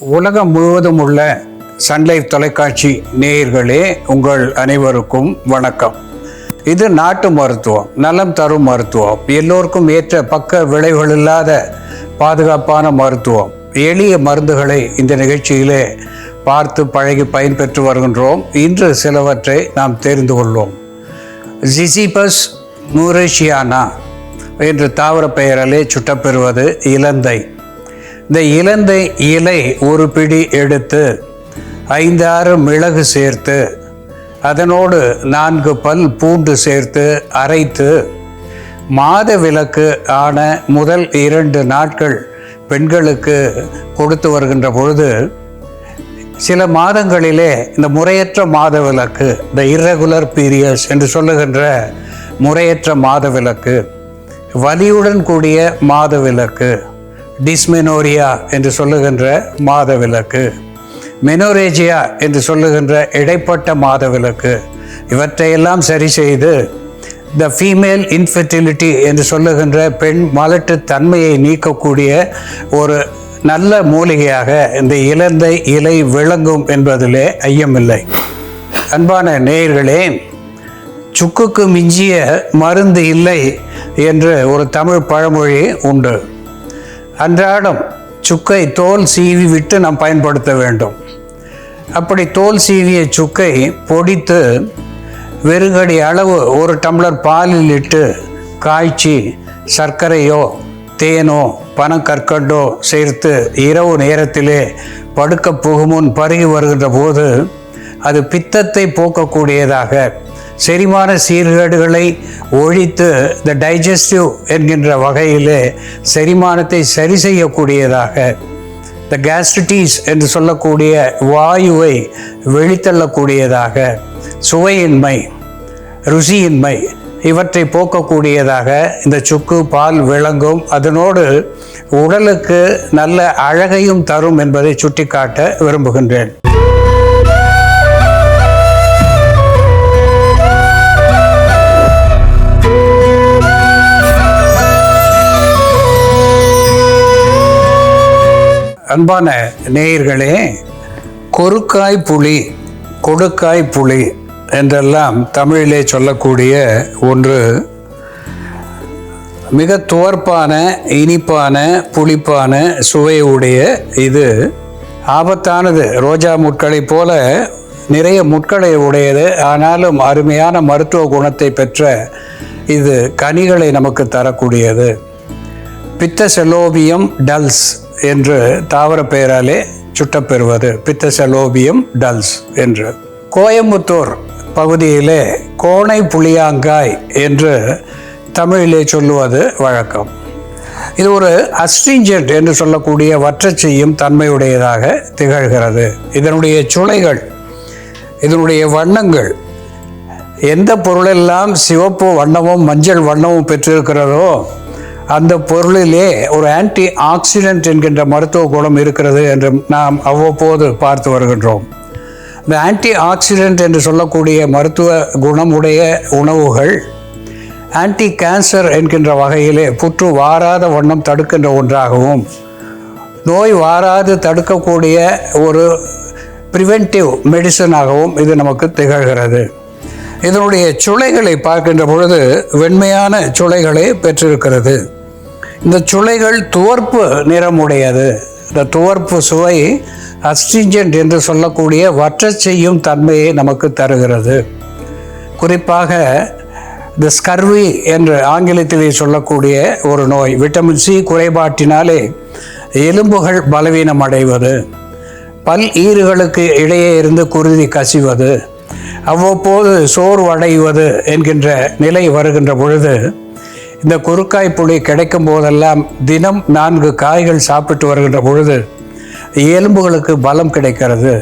உலகம் முழுவதும் உள்ள சன்லைஃப் தொலைக்காட்சி நேயர்களே உங்கள் அனைவருக்கும் வணக்கம். இது நாட்டு மருத்துவம் நலம் தரும் மருத்துவம். எல்லோருக்கும் ஏற்ற பக்க விளைவுகள் இல்லாத பாதுகாப்பான மருத்துவம். எளிய மருந்துகளை இந்த நிகழ்ச்சியிலே பார்த்து பழகி பயன்பெற்று வருகின்றோம். இன்று சிலவற்றை நாம் தெரிந்து கொள்வோம். ஜிசிபஸ் நூரேஷியானா என்று தாவர பெயராலே சுட்டப்பெறுவது இலந்தை. இந்த இலந்தை இலை ஒரு பிடி எடுத்து ஐந்தாறு மிளகு சேர்த்து அதனோடு நான்கு பல் பூண்டு சேர்த்து அரைத்து மாத விலக்கு ஆன முதல் இரண்டு நாட்கள் பெண்களுக்கு கொடுத்து வருகின்ற பொழுது சில மாதங்களிலே இந்த முறையற்ற மாத விலக்கு இந்த இரகுலர் பீரியட்ஸ் என்று சொல்லுகின்ற முறையற்ற மாத விலக்கு வலியுடன் கூடிய மாத விலக்கு டிஸ்மெனோரியா என்று சொல்லுகின்ற மாதவிலக்கு மெனோரேஜியா என்று சொல்லுகின்ற இடைப்பட்ட மாதவிலக்கு இவற்றையெல்லாம் சரி செய்து த ஃபீமேல் இன்ஃபெர்டிலிட்டி என்று சொல்லுகின்ற பெண் மலட்டு தன்மையை நீக்கக்கூடிய ஒரு நல்ல மூலிகையாக இந்த இலந்தை இலை விளங்கும் என்பதிலே ஐயமில்லை. அன்பான நேயர்களே சுக்குக்கு மிஞ்சிய மருந்து இல்லை என்று ஒரு தமிழ் பழமொழி உண்டு. அன்றாடம் சுக்கை தோல் சீவி விட்டு நாம் பயன்படுத்த வேண்டும். அப்படி தோல் சீவிய சுக்கை பொடித்து வெறுகடி அளவு ஒரு டம்ளர் பாலில் இட்டு காய்ச்சி சர்க்கரையோ தேனோ பனக்கற்கண்டோ சேர்த்து இரவு நேரத்திலே படுக்க புகுமுன் பருகி வருகின்ற போது அது பித்தத்தை போக்கக்கூடியதாக செரிமான சீர்கேடுகளை ஒழித்து இந்த டைஜஸ்டிவ் என்கின்ற வகையிலே செரிமானத்தை சரி செய்யக்கூடியதாக இந்த கேஸ்ட்ரிட்டிஸ் என்று சொல்லக்கூடிய வாயுவை வெளித்தள்ளக்கூடியதாக சுவையின்மை ருசியின்மை இவற்றை போக்கக்கூடியதாக இந்த சுக்கு பால் விளங்கும். அதனோடு உடலுக்கு நல்ல அழகையும் தரும் என்பதை சுட்டிக்காட்ட விரும்புகின்றேன். அன்பான நேயர்களே கொருக்காய் புளி கொடுக்காய் புளி என்றெல்லாம் தமிழிலே சொல்லக்கூடிய ஒன்று. மிக துவர்ப்பான இனிப்பான புளிப்பான சுவையுடைய இது. ஆபத்தானது ரோஜா முட்களைப் போல நிறைய முட்களை உடையது. ஆனாலும் அருமையான மருத்துவ குணத்தை பெற்ற இது கனிகளை நமக்கு தரக்கூடியது. பித்த செலோபியம் டல்ஸ் என்று தாவர பெயராலே சுட்டப்பெறுவது. பித்த செலோபியம் டல்ஸ் என்று. கோயம்புத்தூர் பகுதியிலே கோணை புளியாங்காய் என்று தமிழிலே சொல்லுவது வழக்கம். இது ஒரு அஸ்ட்ரிஞ்சன்ட் என்று சொல்லக்கூடிய வற்றச் செய்யும் தன்மையுடையதாக திகழ்கிறது. இதனுடைய சுளைகள் இதனுடைய வண்ணங்கள் எந்த பொருளெல்லாம் சிவப்பு வண்ணமும் மஞ்சள் வண்ணமும் பெற்றிருக்கிறதோ அந்த பொருளிலே ஒரு ஆன்டி ஆக்சிடென்ட் என்கின்ற மருத்துவ குணம் இருக்கிறது என்று நாம் அவ்வப்போது பார்த்து வருகின்றோம். இந்த ஆன்டி ஆக்சிடென்ட் என்று சொல்லக்கூடிய மருத்துவ குணமுடைய உணவுகள் ஆன்டி கேன்சர் என்கின்ற வகையிலே புற்று வாராத வண்ணம் தடுக்கின்ற ஒன்றாகவும் நோய் வாராது தடுக்கக்கூடிய ஒரு ப்ரிவென்டிவ் மெடிசனாகவும் இது நமக்கு திகழ்கிறது. இதனுடைய சுளைகளை பார்க்கின்ற பொழுது வெண்மையான சுளைகளை பெற்றிருக்கிறது. இந்த சுளைகள் துவர்ப்பு நிறமுடையது. இந்த துவர்ப்பு சுவை அஸ்டிஞ்சன்ட் என்று சொல்லக்கூடிய வற்றச் செய்யும் தன்மையை நமக்கு தருகிறது. குறிப்பாக இந்த ஸ்கர்வி என்று ஆங்கிலத்திலே சொல்லக்கூடிய ஒரு நோய் விட்டமின் சி குறைபாட்டினாலே எலும்புகள் பலவீனம் அடைவது பல் ஈறுகளுக்கு இடையே இருந்து குருதி கசிவது அவ்வப்போது சோர்வடைவது என்கின்ற நிலை வருகின்ற பொழுது இந்த குறுக்காய் புளி கிடைக்கும் போதெல்லாம் தினம் நான்கு காய்கள் சாப்பிட்டு வருகின்ற பொழுது எலும்புகளுக்கு பலம் கிடைக்கிறது.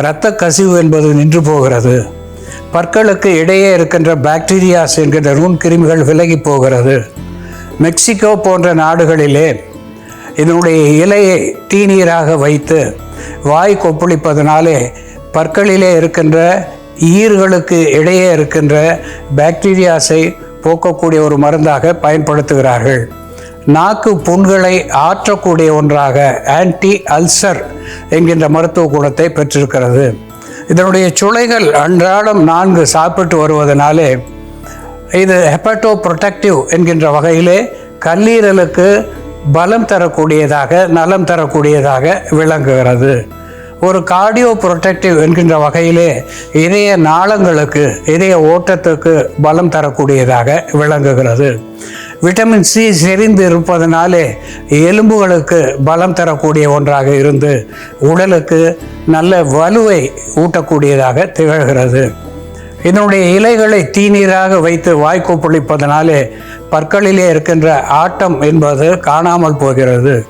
இரத்த கசிவு என்பது நின்று போகிறது. பற்களுக்கு இடையே இருக்கின்ற பாக்டீரியாஸ் என்கின்ற நுண்கிருமிகள் விலகி போகிறது. மெக்சிகோ போன்ற நாடுகளிலே இதனுடைய இலையை தீநீராக வைத்து வாய் கொப்பளிப்பதனாலே பற்களிலே இருக்கின்ற ஈர்களுக்கு இடையே இருக்கின்ற பாக்டீரியாஸை போக்கக்கூடிய ஒரு மருந்தாக பயன்படுத்துகிறார்கள். நாக்கு புண்களை ஆற்றக்கூடிய ஒன்றாக ஆன்டி அல்சர் என்கின்ற மருத்துவ குணத்தை பெற்றிருக்கிறது. இதனுடைய சுளைகள் அன்றாடம் நான்கு சாப்பிட்டு வருவதனாலே இது ஹெப்படோ ப்ரொடெக்டிவ் என்கின்ற வகையிலே கல்லீரலுக்கு பலம் தரக்கூடியதாக நலம் தரக்கூடியதாக விளங்குகிறது. ஒரு கார்டியோ புரொட்டக்டிவ் என்கின்ற வகையிலே இதய நாளங்களுக்கு இதய ஓட்டத்துக்கு பலம் தரக்கூடியதாக விளங்குகிறது. விட்டமின் சி செறிந்து இருப்பதனாலே எலும்புகளுக்கு பலம் தரக்கூடிய ஒன்றாக இருந்து உடலுக்கு நல்ல வலுவை ஊட்டக்கூடியதாக திகழ்கிறது. இதனுடைய இலைகளை தீநீராக வைத்து வாய்க்கொப்பளிப்பதனாலே பற்களிலே இருக்கின்ற ஆட்டம் என்பது காணாமல் போகிறது.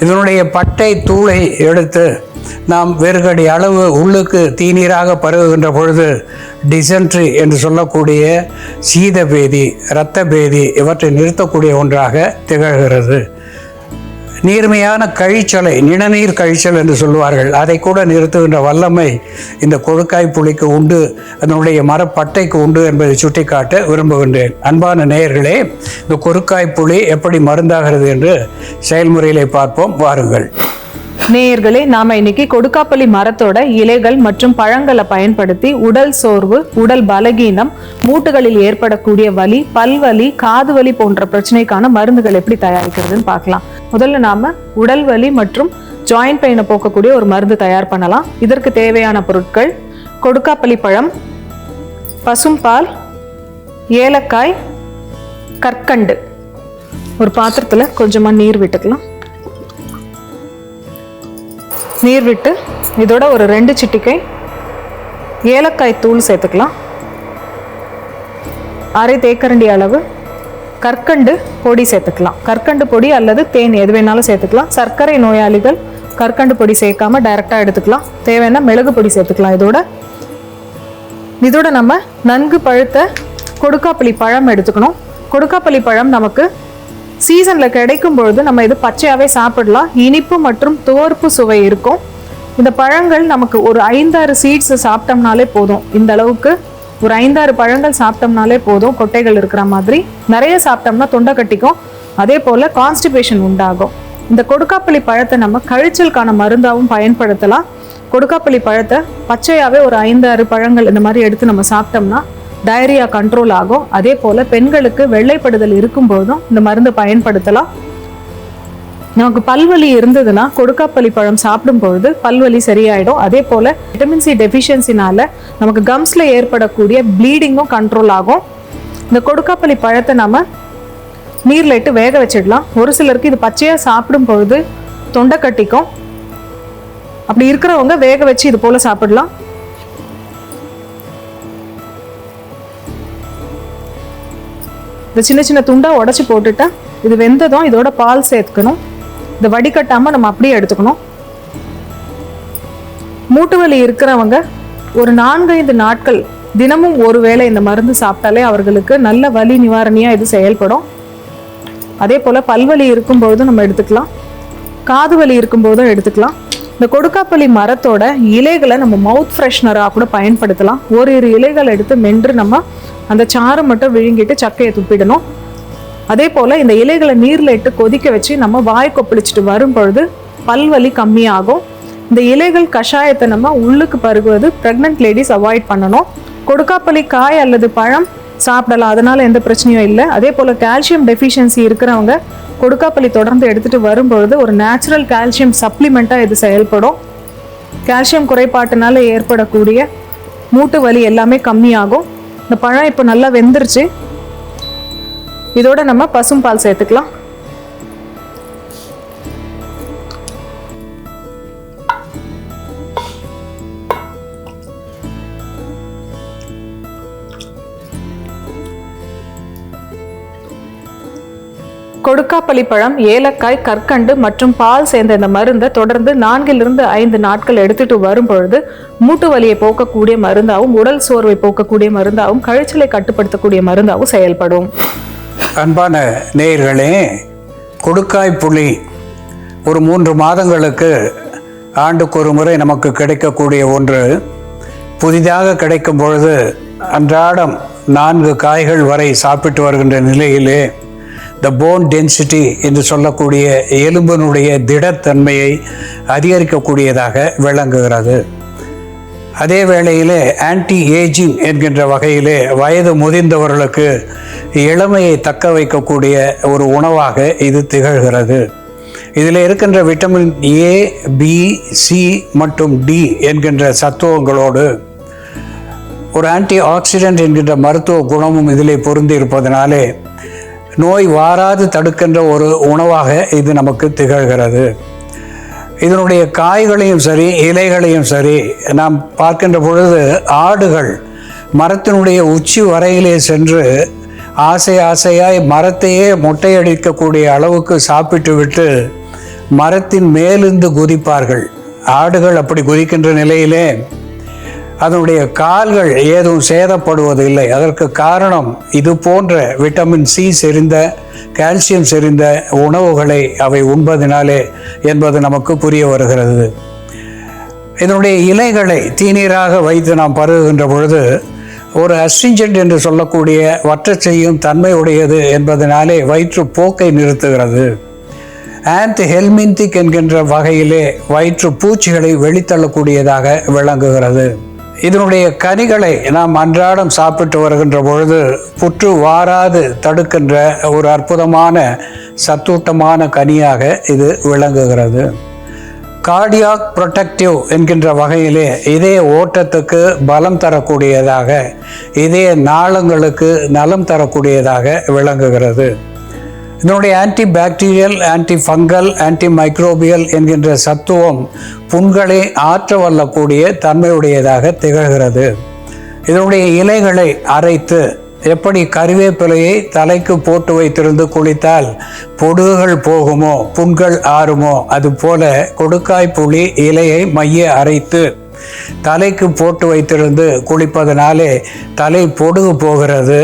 இதனுடைய பட்டை தூளை எடுத்து நாம் வேர்கடி அளவு உள்ளுக்கு தீநீராக பருகுகின்ற பொழுது டிசென்ட்ரி என்று சொல்லக்கூடிய சீத பேதி இரத்த பேதி இவற்றை நிறுத்தக்கூடிய ஒன்றாக திகழ்கிறது. நீர்மையான கழிச்சலை நிணநீர் கழிச்சல் என்று சொல்லுவார்கள். அதை கூட நிறுத்துகின்ற வல்லமை இந்த கொழுக்காய் புளிக்கு உண்டு. அதனுடைய மரப்பட்டைக்கு உண்டு என்பதை சுட்டிக்காட்ட விரும்புகின்றேன். அன்பான நேயர்களே இந்த கொருக்காய் புளி எப்படி மருந்தாகிறது என்று செயல்முறையிலே பார்ப்போம். வாருங்கள். நேயர்களே நாம இன்னைக்கு கொடுக்காப்பள்ளி மரத்தோட இலைகள் மற்றும் பழங்களை பயன்படுத்தி உடல் சோர்வு உடல் பலகீனம் மூட்டுகளில் ஏற்படக்கூடிய வலி பல்வலி காது வலி போன்ற பிரச்சனைக்கான மருந்துகள் எப்படி தயாரிக்கிறதுன்னு பார்க்கலாம். முதல்ல நாம உடல் வலி மற்றும் ஜாயிண்ட் பெயினை போக்கக்கூடிய ஒரு மருந்து தயார் பண்ணலாம். இதற்கு தேவையான பொருட்கள் கொடுக்காப்பள்ளி பழம் பசும்பால் ஏலக்காய் கற்கண்டு. ஒரு பாத்திரத்துல கொஞ்சமா நீர் விட்டுக்கலாம். நீர் விட்டு இதோட ஒரு ரெண்டு சிட்டிக்கை ஏலக்காய் தூள் சேர்த்துக்கலாம். அரை தேக்கரண்டி அளவு கற்கண்டு பொடி சேர்த்துக்கலாம். கற்கண்டு பொடி அல்லது தேன் எது வேணாலும் சேர்த்துக்கலாம். சர்க்கரை நோயாளிகள் கற்கண்டு பொடி சேர்க்காம டைரெக்டாக எடுத்துக்கலாம். தேவைன்னா மிளகு பொடி சேர்த்துக்கலாம் இதோட. இதோட நம்ம நன்கு பழுத்த கொடுக்காப்பள்ளி பழம் எடுத்துக்கணும். கொடுக்காப்பள்ளி பழம் நமக்கு சீசனில் கிடைக்கும் பொழுது நம்ம இது பச்சையாகவே சாப்பிடலாம். இனிப்பு மற்றும் துவர்ப்பு சுவை இருக்கும். இந்த பழங்கள் நமக்கு ஒரு ஐந்தாறு சீட்ஸ் சாப்பிட்டோம்னாலே போதும். இந்த அளவுக்கு ஒரு ஐந்தாறு பழங்கள் சாப்பிட்டோம்னாலே போதும். கொட்டைகள் இருக்கிற மாதிரி. நிறைய சாப்பிட்டோம்னா தொண்டை கட்டிக்கும். அதே போல் கான்ஸ்டிபேஷன் உண்டாகும். இந்த கொடுக்காப்பள்ளி பழத்தை நம்ம கழிச்சலுக்கான மருந்தாகவும் பயன்படுத்தலாம். கொடுக்காப்பள்ளி பழத்தை பச்சையாகவே ஒரு ஐந்தாறு பழங்கள் இந்த மாதிரி எடுத்து நம்ம சாப்பிட்டோம்னா டயரியா கண்ட்ரோல் ஆகும். அதே போல் பெண்களுக்கு வெள்ளைப்படுதல் இருக்கும்போதும் இந்த மருந்து பயன்படுத்தலாம். நமக்கு பல்வலி இருந்ததுன்னா கொடுக்காப்பள்ளி பழம் சாப்பிடும்பொழுது பல்வலி சரியாயிடும். அதே போல் விட்டமின் சி டெஃபிஷியன்சினால நமக்கு கம்ஸில் ஏற்படக்கூடிய ப்ளீடிங்கும் கண்ட்ரோல் ஆகும். இந்த கொடுக்காப்பள்ளி பழத்தை நம்ம நீரில் இட்டு வேக வச்சிடலாம். ஒரு சிலருக்கு இது பச்சையாக சாப்பிடும் பொழுது தொண்டை கட்டிக்கும். அப்படி இருக்கிறவங்க வேக வச்சு இது போல் சாப்பிடலாம். இந்த சின்ன சின்ன துண்டா உடச்சி போட்டுட்டு இது வெந்ததும் இதோட பால் சேர்த்துக்கணும். இதை வடிகட்டாம நம்ம அப்படியே எடுத்துக்கணும். மூட்டு வலி இருக்கிறவங்க ஒரு நான்கைந்து நாட்கள் தினமும் ஒரு வேளை இந்த மருந்து சாப்பிட்டாலே அவர்களுக்கு நல்ல வலி நிவாரணியாக இது செயல்படும். அதே போல பல்வலி இருக்கும்போதும் நம்ம எடுத்துக்கலாம். காது வலி இருக்கும்போதும் எடுத்துக்கலாம். இந்த கொடுக்காப்பள்ளி மரத்தோட இலைகளை நம்ம மவுத் ஃப்ரெஷ்னராக கூட பயன்படுத்தலாம். ஓரிரு இலைகள் எடுத்து மென்று நம்ம அந்த சாறை மட்டும் விழுங்கிட்டு சக்கையை துப்பிடணும். அதே போல் இந்த இலைகளை நீரில் இட்டு கொதிக்க வச்சு நம்ம வாய் கொப்பளிச்சுட்டு வரும் பொழுது பல்வலி கம்மியாகும். இந்த இலைகள் கஷாயத்தை நம்ம உள்ளுக்கு பருகுவது ப்ரெக்னென்ட் லேடிஸ் அவாய்ட் பண்ணணும். கொடுக்காப்பள்ளி காய் அல்லது பழம் சாப்பிடலாம். அதனால் எந்த பிரச்சனையும் இல்லை. அதே போல் கால்சியம் டெஃபிஷியன்சி இருக்கிறவங்க கொடுக்காப்பள்ளி தொடர்ந்து எடுத்துட்டு வரும்பொழுது ஒரு நேச்சுரல் கால்சியம் சப்ளிமெண்ட்டாக இது செயல்படும். கால்சியம் குறைபாட்டினால ஏற்படக்கூடிய மூட்டு வலி எல்லாமே கம்மியாகும். இந்த பழம் இப்போ நல்லா வெந்துருச்சு. இதோட நம்ம பசும்பால் சேர்த்துக்கலாம். கொடுக்காப்பள்ளி பழம் ஏலக்காய் கற்கண்டு மற்றும் பால் சேர்ந்த இந்த மருந்தை தொடர்ந்து நான்கிலிருந்து ஐந்து நாட்கள் எடுத்துட்டு வரும் பொழுது மூட்டு வலியை போக்கக்கூடிய மருந்தாகவும் உடல் சோர்வை போக்கக்கூடிய மருந்தாகவும் கழிச்சலை கட்டுப்படுத்தக்கூடிய மருந்தாகவும் செயல்படும். அன்பான நேயர்களே கொடுக்காய் புளி ஒரு மூன்று மாதங்களுக்கு ஆண்டுக்கு ஒரு முறை நமக்கு கிடைக்கக்கூடிய ஒன்று. புதிதாக கிடைக்கும் பொழுது அன்றாடம் நான்கு காய்கள் வரை சாப்பிட்டு வருகின்ற நிலையிலே த போன் டென்சிட்டி என்று சொல்லக்கூடிய எலும்பினுடைய திடத்தன்மையை அதிகரிக்கக்கூடியதாக விளங்குகிறது. அதே வேளையிலே ஆன்டி ஏஜிங் என்கின்ற வகையிலே வயது முதிர்ந்தவர்களுக்கு இளமையை தக்க வைக்கக்கூடிய ஒரு உணவாக இது திகழ்கிறது. இதில் இருக்கின்ற விட்டமின் ஏ பி சி மற்றும் டி என்கின்ற சத்துவங்களோடு ஒரு ஆன்டி ஆக்சிடென்ட் என்கின்ற மருத்துவ குணமும் இதிலே பொருந்தி இருப்பதனாலே நோய் வாராது தடுக்கின்ற ஒரு உணவாக இது நமக்கு திகழ்கிறது. இதனுடைய காய்களையும் சரி இலைகளையும் சரி நாம் பார்க்கின்ற பொழுது ஆடுகள் மரத்தினுடைய உச்சி வரையிலே சென்று ஆசை ஆசையாய் மரத்தையே முட்டையடிக்கக்கூடிய அளவுக்கு சாப்பிட்டு விட்டு மரத்தின் மேலிருந்து குதிப்பார்கள். ஆடுகள் அப்படி குதிக்கின்ற நிலையிலே அதனுடைய கால்கள் ஏதும் சேதப்படுவதில்லை. அதற்கு காரணம் இது போன்ற விட்டமின் சி செறிந்த கால்சியம் செறிந்த உணவுகளை அவை உண்பதினாலே என்பது நமக்கு புரிய வருகிறது. இதனுடைய இலைகளை தீநீராக வைத்து நாம் பருகுகின்ற பொழுது ஒரு அஸ்டிஞ்சன்ட் என்று சொல்லக்கூடிய வற்ற செய்யும் தன்மை உடையது என்பதனாலே வயிற்றுப்போக்கை நிறுத்துகிறது. ஆன்ட் ஹெல்மின்திக் என்கின்ற வகையிலே வயிற்று பூச்சிகளை வெளித்தள்ளக்கூடியதாக விளங்குகிறது. இதனுடைய கனிகளை நாம் அன்றாடம் சாப்பிட்டு வருகின்ற பொழுது புற்று வாராது தடுக்கின்ற ஒரு அற்புதமான சத்தூட்டமான கனியாக இது விளங்குகிறது. கார்டியாக் ப்ரொடெக்டிவ் என்கின்ற வகையிலே இதய ஓட்டத்துக்கு பலம் தரக்கூடியதாக இதய நாளங்களுக்கு நலம் தரக்கூடியதாக விளங்குகிறது. இதனுடைய anti bacterial anti fungal anti microbial என்கின்ற சத்துவம் புண்களை ஆற்ற வல்லக்கூடிய தன்மையுடையதாக திகழ்கிறது. இதனுடைய இலைகளை அரைத்து எப்படி கருவேப்பிலையை தலைக்கு போட்டு வைத்திருந்து குளித்தால் பொடுகுகள் போகுமோ புண்கள் ஆறுமோ அதுபோல கொடுக்காய் புளி இலையை மைய அரைத்து தலைக்கு போட்டு வைத்திருந்து குளிப்பதனாலே தலை பொடுகு போகிறது.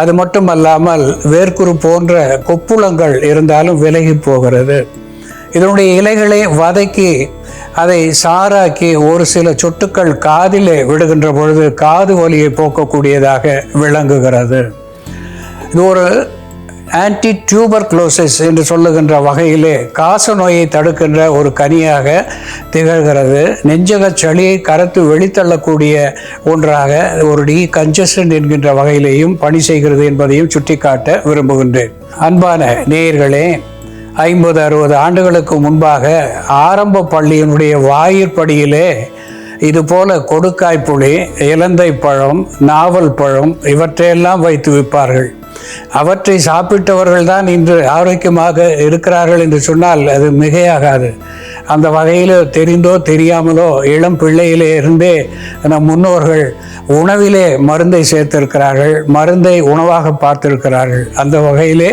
அது மட்டுமல்லாமல் வேர்க்குரு போன்ற கொப்புளங்கள் இருந்தாலும் விலகி போகிறது. இதனுடைய இலைகளை வதக்கி அதை சாராக்கி ஒரு சில சொட்டுக்கள் காதிலே விடுகின்ற பொழுது காது வலியை போக்கக்கூடியதாக விளங்குகிறது. இது ஒரு ஆன்டி டியூபர் குளோசிஸ் என்று சொல்லுகின்ற வகையிலே காச நோயை தடுக்கின்ற ஒரு கனியாக திகழ்கிறது. நெஞ்சக சளியை கரத்து வெளித்தள்ளக்கூடிய ஒன்றாக ஒரு டி கன்ஜஷன் என்கின்ற வகையிலேயும் பணி செய்கிறது என்பதையும் சுட்டிக்காட்ட விரும்புகின்றேன். அன்பான நேயர்களே ஐம்பது அறுபது ஆண்டுகளுக்கு முன்பாக ஆரம்ப பள்ளியினுடைய வாயிற்படியிலே இது போல கொடுக்காய் புளி இலந்தை பழம் நாவல் பழம் இவற்றையெல்லாம் வைத்து விற்பார்கள். அவற்றை சாப்பிட்டவர்கள் தான் இன்று ஆரோக்கியமாக இருக்கிறார்கள் என்று சொன்னால் அது மிகையாகாது. அந்த வகையில் தெரிந்தோ தெரியாமலோ இளம் பிள்ளையிலே இருந்தே நம் முன்னோர்கள் உணவிலே மருந்தை சேர்த்திருக்கிறார்கள் மருந்தை உணவாக பார்த்திருக்கிறார்கள். அந்த வகையிலே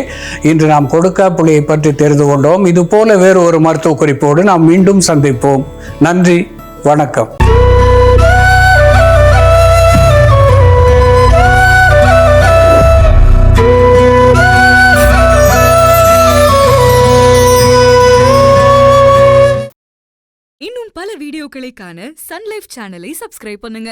இன்று நாம் கொடுக்கா புளியை பற்றி தெரிந்து கொண்டோம். இது போல வேறு ஒரு மருத்துவ குறிப்போடு நாம் மீண்டும் சந்திப்போம். நன்றி வணக்கம். பல வீடியோக்களை காண சன்லைஃப் சேனலை சப்ஸ்கிரைப் பண்ணுங்க.